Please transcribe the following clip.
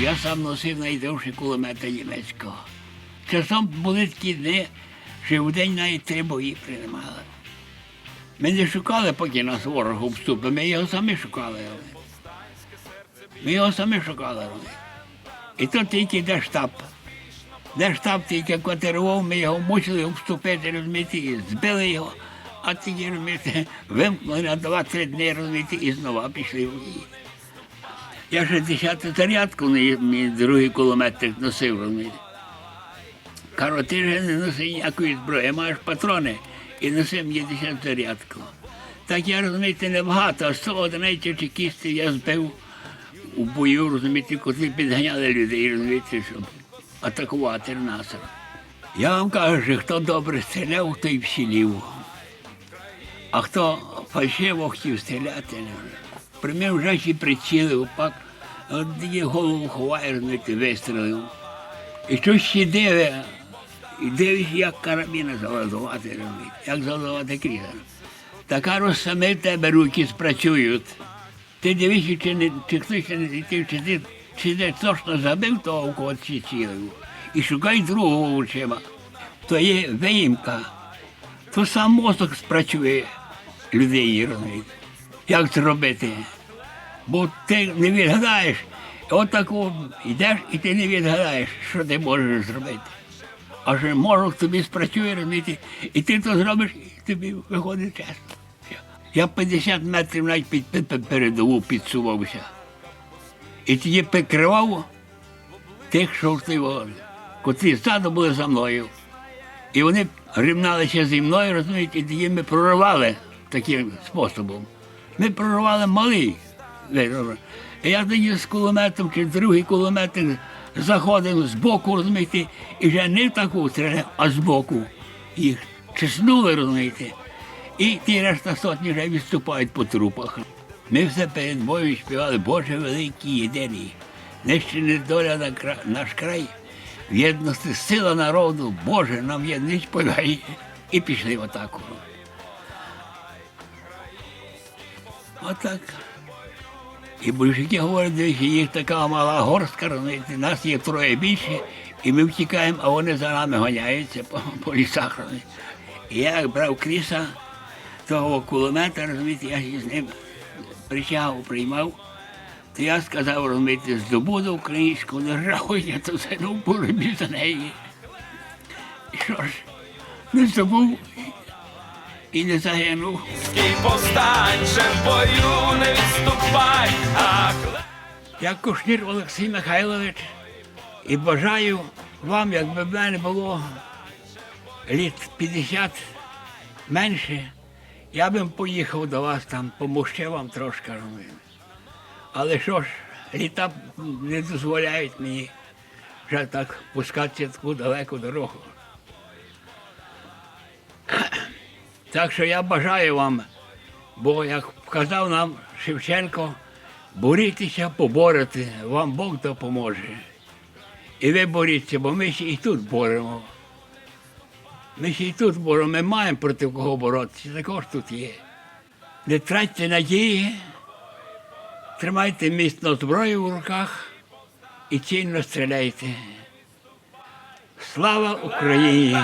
я сам носив найдовші кулемета німецького. Часом були такі дні, що в день навіть три бої приймали. Ми не шукали, поки нас ворог обступив, ми його самі шукали. Ми його самі шукали. І то тільки держштаб. Держштаб тільки котирував, ми його мусили обступити, розумієте, і збили його, а тоді, розумієте, вимкнули на два-три дні, розумієте, і знову пішли в дії. Я ще десяту зарядку мій, другий кулеметник носив. Кажу, ти вже не носи ніякої зброї, маєш патрони і носи мені десяту зарядку. Так я, розумієте, небагато, а 100 одиниць чекістів я збив у бою, розумієте, коли підганяли людей, розумієте, щоб атакувати нас. Я вам кажу, що хто добре стріляв, той всілів. А хто фальшиво хотів стріляти, при мене вже ще прицілив, пак її голову ховає, розумієте, вистрілив. І щось ще диви, і дивись, як карабіна заладувати, розумієте, як заладувати кріза. Така роз саме тебе руки спрацюють. Ти дивишся, чи, не, чи хтось не злетів, чи ти, чи ти точно забив того, у кого чи цілив. І шукай другого очима. То є виїмка. То сам мозок спрацює людині, розумієте. Як це робити? Бо ти не відгадаєш. Отак от йдеш і ти не відгадаєш, що ти можеш зробити. А що мозок тобі спрацює, розумієте, і ти то зробиш, і тобі виходить чесно. Я 50 метрів навіть під, під, під передову підсувався. І тоді прикривав тих, що той вогонь, котрі ззаду були за мною. І вони рівналися зі мною, розумієте, і тоді ми проривали таким способом. Ми проривали малий. І я тоді з кулеметом чи другий кулеметник заходив з боку, розумієте, і вже не в таку стріляв, а з боку. Їх чеснули, розумієте. І ті решта сотні вже відступають по трупах. Ми все перед бою співали Боже великий єдиний. Нищений доля на кра... наш край. В єдності сила народу, Боже, нам єдність подай. І пішли в атаку. Отак. І большевики говорять, дивіться, їх така мала горстка, розумієте, нас є троє більше, і ми втікаємо, а вони за нами гоняються по, по лісах. розумієте. І я брав кріса того кулемета, розумієте, я з ним присягу приймав, то я сказав, розумієте, здобуду українську державу, я то все ну, боротьбі за неї. І що ж, не здобув і не загинув. Кий повстанче в бою не відступай, а Я Кушнір Олексій Михайлович і бажаю вам, якби в мене було літ 50 менше, я б поїхав до вас там, помогти вам трошки. розумієте. Але що ж, літа не дозволяють мені вже так пускатися таку далеку дорогу. Так що я бажаю вам, бо як казав нам Шевченко, борітеся, поборете, вам Бог допоможе. І ви боріться, бо ми ще і тут боремо. Ми ще і тут боремо, ми маємо проти кого боротися, також тут є. Не тратьте надії, тримайте міцно зброю в руках і цільно стріляйте. Слава Україні!